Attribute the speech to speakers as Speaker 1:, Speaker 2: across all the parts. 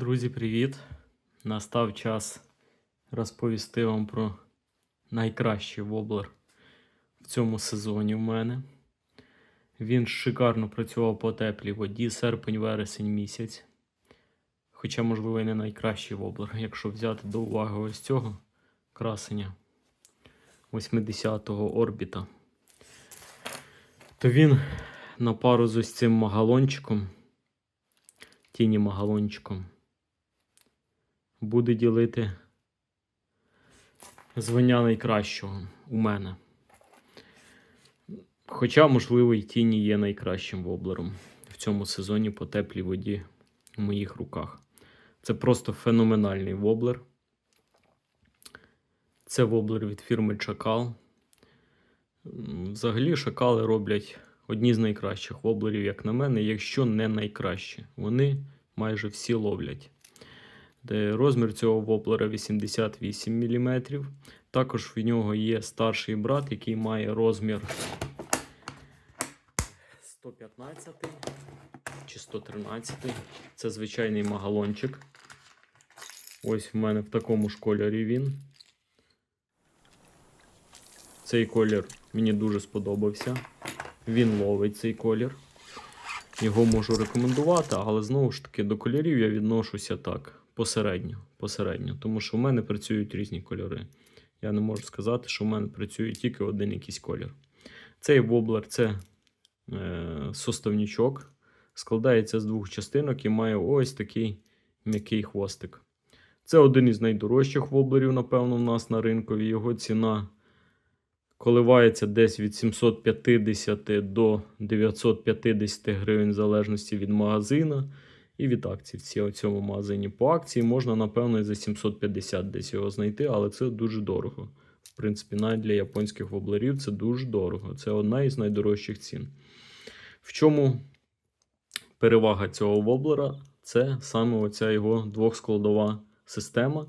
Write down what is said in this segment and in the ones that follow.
Speaker 1: Друзі, привіт! Настав час розповісти вам про найкращий воблер в цьому сезоні в мене. Він шикарно працював по теплій воді, серпень-вересень місяць. Хоча, можливо, і не найкращий воблер, якщо взяти до уваги ось цього красення 80-го орбіта. То він на пару з ось цим магалончиком, тіні магалончиком, буде ділити звання найкращого у мене. Хоча, можливо, і тіні є найкращим воблером в цьому сезоні по теплій воді в моїх руках. Це просто феноменальний воблер. Це воблер від фірми Чакал. Взагалі, шакали роблять одні з найкращих воблерів, як на мене, якщо не найкращі. Вони майже всі ловлять. Розмір цього воблера 88 мм. Також в нього є старший брат, який має розмір 115 чи 113. Це звичайний магалончик. Ось в мене в такому ж кольорі він. Цей колір мені дуже сподобався. Він ловить цей колір. Його можу рекомендувати, але знову ж таки до кольорів я відношуся так, посередньо. посередньо тому що в мене працюють різні кольори. Я не можу сказати, що в мене працює тільки один якийсь колір. Цей воблер це е, составнічок, складається з двох частинок і має ось такий м'який хвостик. Це один із найдорожчих воблерів, напевно, в нас на ринку. Його ціна коливається десь від 750 до 950 гривень, в залежності від магазину і від акцій. У цьому магазині по акції можна, напевно, і за 750 десь його знайти, але це дуже дорого. В принципі, навіть для японських воблерів це дуже дорого. Це одна із найдорожчих цін. В чому перевага цього воблера? Це саме оця його двохскладова система.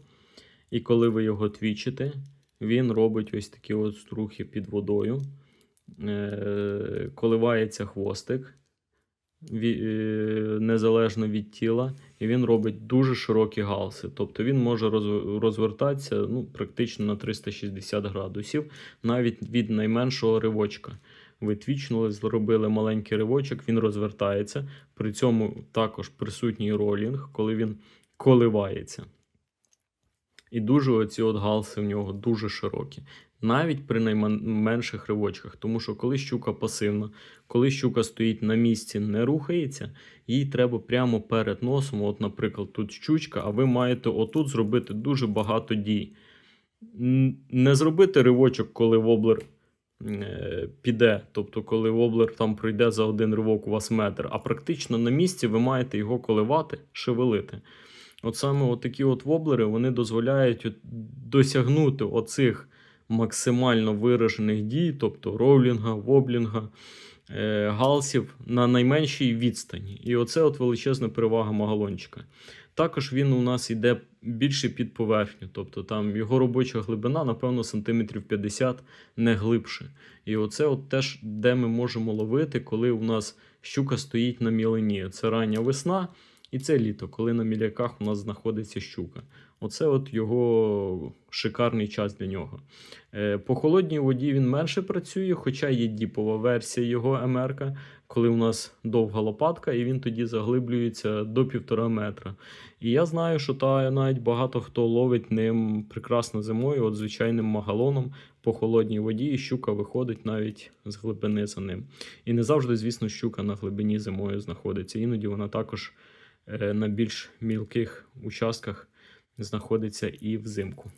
Speaker 1: І коли ви його твічите, він робить ось такі от струхи під водою. Е, коливається хвостик незалежно від тіла, і він робить дуже широкі галси. Тобто він може розвертатися ну, практично на 360 градусів, навіть від найменшого ривочка. Ви твічнули, зробили маленький ривочок, він розвертається. При цьому також присутній ролінг, коли він коливається. І дуже оці от галси в нього дуже широкі. Навіть при найменших ривочках. Тому що коли щука пасивна, коли щука стоїть на місці, не рухається, їй треба прямо перед носом, от, наприклад, тут щучка, а ви маєте отут зробити дуже багато дій. Не зробити ривочок, коли воблер е, піде, тобто коли воблер там пройде за один ривок у вас метр, а практично на місці ви маєте його коливати, шевелити. От саме от такі от воблери вони дозволяють досягнути оцих максимально виражених дій, тобто роулінга, воблінга, е, галсів на найменшій відстані. І оце от величезна перевага магалончика. Також він у нас йде більше під поверхню, тобто там його робоча глибина, напевно, сантиметрів 50, не глибше. І оце от теж, де ми можемо ловити, коли у нас щука стоїть на мілині. Це рання весна. І це літо, коли на міляках у нас знаходиться щука. Оце от його шикарний час для нього. Е, По холодній воді він менше працює, хоча є діпова версія його МРК, коли у нас довга лопатка, і він тоді заглиблюється до півтора метра. І я знаю, що та навіть багато хто ловить ним прекрасно зимою, от звичайним магалоном по холодній воді, і щука виходить навіть з глибини за ним. І не завжди, звісно, щука на глибині зимою знаходиться. Іноді вона також е, на більш мілких участках знаходиться і взимку.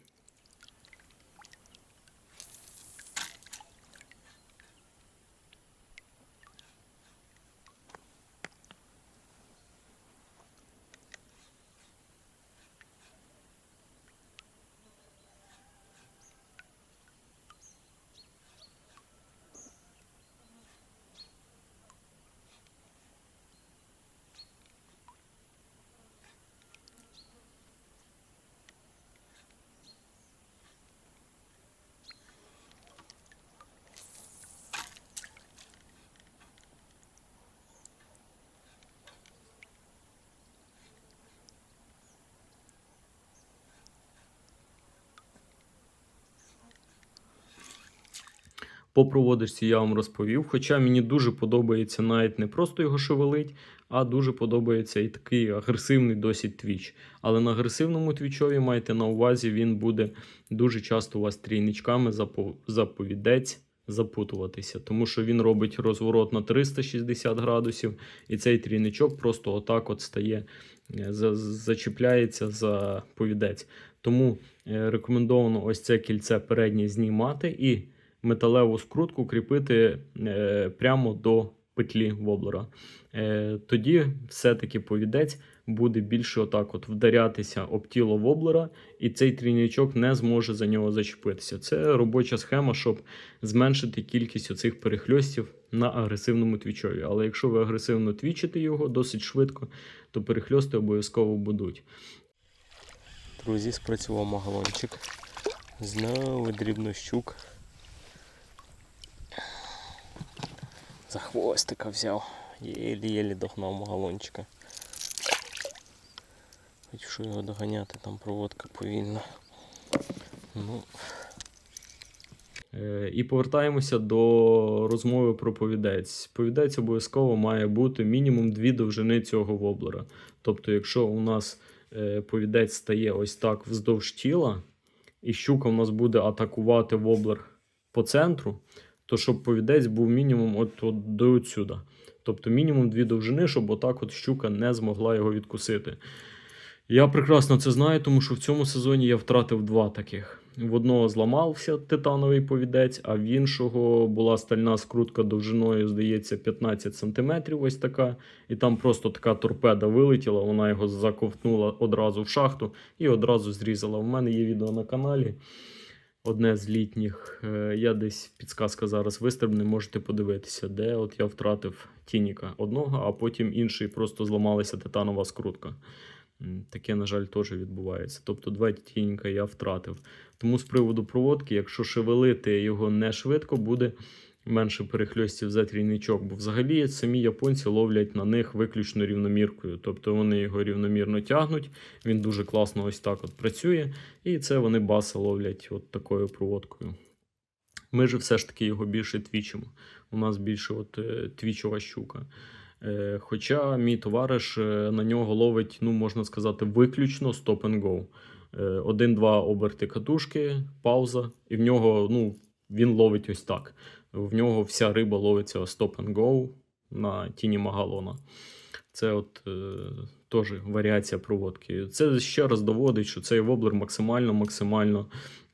Speaker 1: По проводочці я вам розповів. Хоча мені дуже подобається навіть не просто його шевелить, а дуже подобається і такий агресивний досить твіч. Але на агресивному твічові майте на увазі, він буде дуже часто у вас трійничками заповідець запутуватися, тому що він робить розворот на 360 градусів, і цей трійничок просто отак от стає, е, за- зачіпляється за повідець. Тому е, рекомендовано ось це кільце переднє знімати і металеву скрутку кріпити е, прямо до петлі воблера. Е, тоді все-таки повідець буде більше отак от вдарятися об тіло воблера, і цей трійничок не зможе за нього зачепитися. Це робоча схема, щоб зменшити кількість оцих перехльостів на агресивному твічові. Але якщо ви агресивно твічите його досить швидко, то перехльости обов'язково будуть.
Speaker 2: Друзі, спрацював магалончик. Знову дрібнощук. За хвостика взяв. Єлі-єлі догнав магалончика. Хоч що його доганяти, там проводка повільна. Ну,
Speaker 1: Е, І повертаємося до розмови про повідець. Повідець обов'язково має бути мінімум дві довжини цього воблера. Тобто, якщо у нас е, повідець стає ось так вздовж тіла, і щука у нас буде атакувати воблер по центру, то щоб повідець був мінімум от, до отсюда. Тобто мінімум дві довжини, щоб отак от щука не змогла його відкусити. Я прекрасно це знаю, тому що в цьому сезоні я втратив два таких. В одного зламався титановий повідець, а в іншого була стальна скрутка довжиною, здається, 15 см, ось така. І там просто така торпеда вилетіла, вона його заковтнула одразу в шахту і одразу зрізала. У мене є відео на каналі. Одне з літніх. Е, Я десь підсказка зараз вистрибне, можете подивитися, де от я втратив тініка одного, а потім інший просто зламалася титанова скрутка. Таке, на жаль, теж відбувається. Тобто два тінька я втратив. Тому з приводу проводки, якщо шевелити його не швидко, буде менше перехльостів за трійничок. Бо взагалі самі японці ловлять на них виключно рівноміркою. Тобто вони його рівномірно тягнуть, він дуже класно ось так от працює, і це вони баси ловлять от такою проводкою. Ми ж все ж таки його більше твічимо. У нас більше от, е, твічова щука. Е, Хоча мій товариш е, на нього ловить, ну можна сказати, виключно stop and go. Один-два оберти катушки, пауза, і в нього ну, він ловить ось так. В нього вся риба ловиться stop and go на тіні магалона. Це от е, теж варіація проводки. Це ще раз доводить, що цей воблер максимально максимально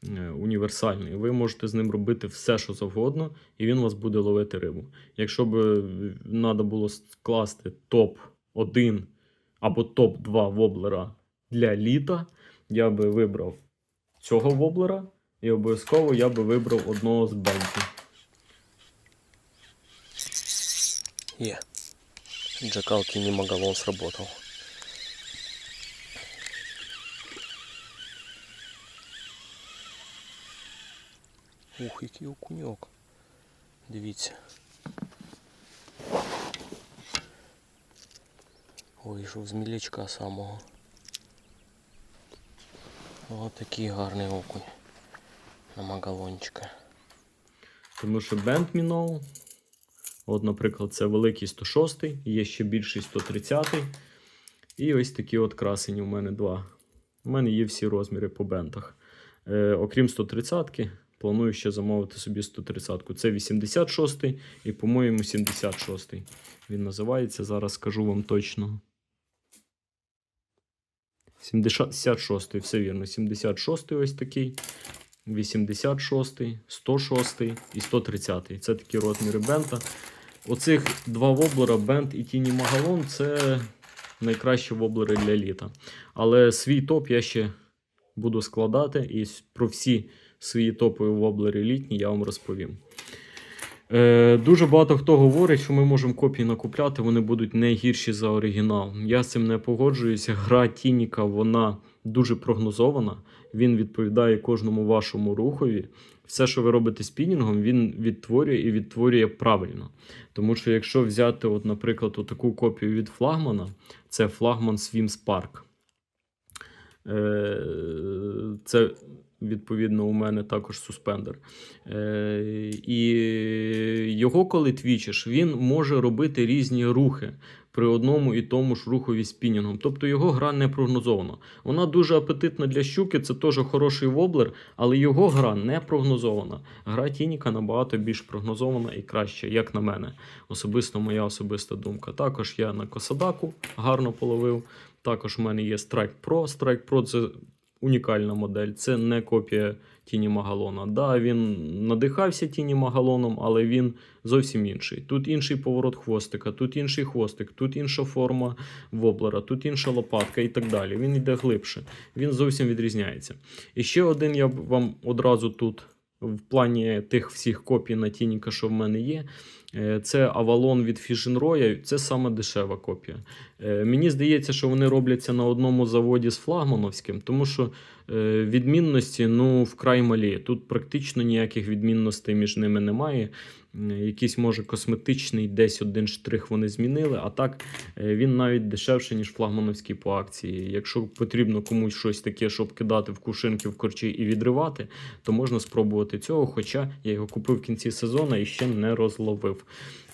Speaker 1: е, універсальний. Ви можете з ним робити все, що завгодно, і він вас буде ловити рибу. Якщо б треба було скласти топ-1 або топ-2 воблера для літа, я би вибрав цього воблера, і обов'язково я би вибрав одного з бенків.
Speaker 2: Є. Джакал кинемагалон сработал. Ух, який окуньок. Дивіться. Вийшов з мілячка самого. Ось такий гарний окунь. На магалончика.
Speaker 1: Тому що бенд мінов. От, наприклад, це великий 106, є ще більший 130. І ось такі от красені у мене два. У мене є всі розміри по бентах. Е, окрім 130, планую ще замовити собі 130. Це 86 і, по-моєму, 76. Він називається. Зараз скажу вам точно. 76, все вірно. 76 ось такий. 86, 106 і 130. Це такі розміри бента. Оцих два воблера, бент і тіні магалон це найкращі воблери для літа. Але свій топ я ще буду складати, і про всі свої топові воблери літні я вам розповім. Е, дуже багато хто говорить, що ми можемо копії накупляти, вони будуть не гірші за оригінал. Я з цим не погоджуюся. Гра Тініка вона дуже прогнозована. Він відповідає кожному вашому рухові. Все, що ви робите спінінгом, він відтворює і відтворює правильно. Тому що якщо взяти, от, наприклад, таку копію від флагмана, це флагман Swim Spark. Е, Це Відповідно, у мене також суспендер. Е, і його, коли твічиш, він може робити різні рухи при одному і тому ж рухові спінінгом. Тобто його гра не прогнозована. Вона дуже апетитна для щуки, це теж хороший воблер, але його гра не прогнозована. Гра Тініка набагато більш прогнозована і краща, як на мене. Особисто моя особиста думка. Також я на Косадаку гарно половив. Також в мене є Strike Pro. Strike Pro це унікальна модель, це не копія Тіні Магалона. Да, він надихався Тіні Магалоном, але він зовсім інший. Тут інший поворот хвостика, тут інший хвостик, тут інша форма воблера, тут інша лопатка і так далі. Він йде глибше, він зовсім відрізняється. І ще один я вам одразу тут. В плані тих всіх копій на Тініка, що в мене є, це Avalon від Fission Roy, це саме дешева копія. Е, Мені здається, що вони робляться на одному заводі з флагмановським, тому що е, відмінності ну, вкрай малі. Тут практично ніяких відмінностей між ними немає. Якийсь, може, косметичний, десь один штрих вони змінили, а так е, він навіть дешевше, ніж флагмановський по акції. Якщо потрібно комусь щось таке, щоб кидати в кувшинки в корчі і відривати, то можна спробувати цього. Хоча я його купив в кінці сезону і ще не розловив.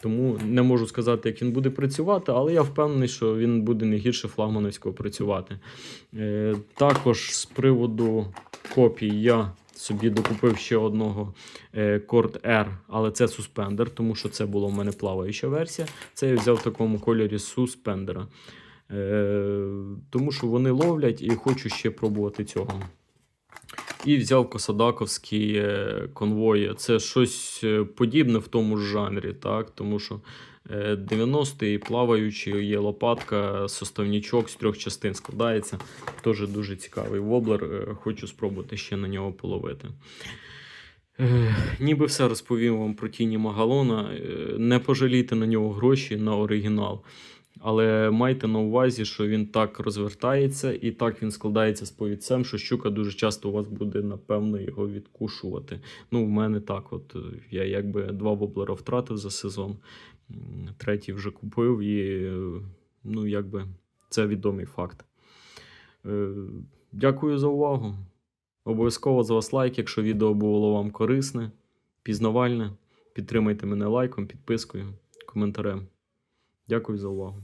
Speaker 1: Тому не можу сказати, як він буде працювати, але я впевнений, що він буде не гірше флагмановського працювати. Е, також з приводу копій я собі докупив ще одного е, Cord R, але це суспендер, тому що це була в мене плаваюча версія. Це я взяв в такому кольорі суспендера. Е, тому що вони ловлять і хочу ще пробувати цього. І взяв Косадаковський е, конвой. Це щось е, подібне в тому ж жанрі, так? тому що е, 90-й плаваючий є лопатка, составнічок з трьох частин складається. Теж дуже цікавий воблер. е, Хочу спробувати ще на нього половити. Е, Ніби все розповів вам про тіні Магалона. Е, Не пожалійте на нього гроші на оригінал. Але майте на увазі, що він так розвертається і так він складається з повідцем, що щука дуже часто у вас буде, напевно, його відкушувати. Ну, в мене так. От я якби два воблера втратив за сезон, третій вже купив, і ну, якби це відомий факт. Е, Дякую за увагу. Обов'язково з вас лайк, якщо відео було вам корисне, пізнавальне. Підтримайте мене лайком, підпискою, коментарем. Дякую за увагу.